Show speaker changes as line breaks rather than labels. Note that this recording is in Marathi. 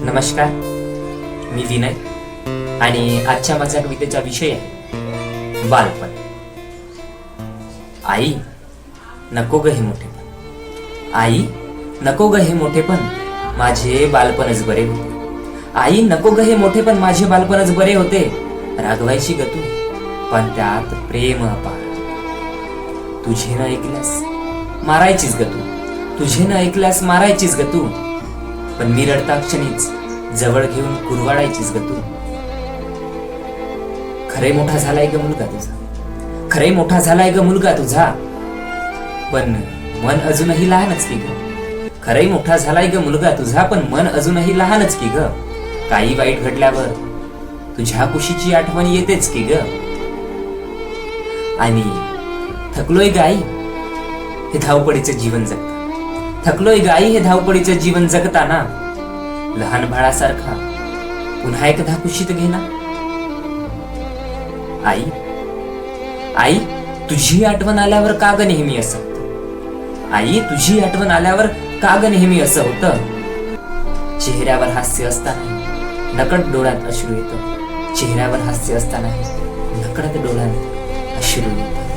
नमस्कार मी विनय आणि आजच्या माझ्या कवितेचा विषय आहे बालपण. आई नको ग हे मोठेपण. आई नको ग हे मोठेपण माझे बालपणच बरे होते. आई नको ग हे मोठेपण माझे बालपणच बरे होते रागवायची ग तू पण त्यात प्रेम अपार. तुझे न ऐकल्यास मारायचीच ग तू तुझे न ऐकल्यास मारायचीच ग तू पण मी रडता क्षणीच जवळ घेऊन कुरवाडायचीच ग तू. खरे मोठा झालाय ग मुलगा तुझा. खरे मोठा झालाय ग मुलगा तुझा. पण मन अजूनही लहानच की ग. खरे मोठा झालाय ग मुलगा तुझा पण मन अजूनही लहानच की ग. काही वाईट घडल्यावर तुझ्या कुशीची आठवण येतेच की ग. आणि थकलोय गाई हे धावपडीचं जीवन जगत. थकलोय गाई हे धावपळीचं जीवन जगताना. लहान बाळासारखा पुन्हा एकदा कुशीत घेना आई आई तुझी आठवण आल्यावर का ग नेहमी असं आई तुझी आठवण आल्यावर काग नेहमी असं होतं? चेहऱ्यावर हास्य असताना नकट डोळ्यात अश्रू येत. चेहऱ्यावर हास्य असताना नकडत डोळ्यात अश्रू येतं.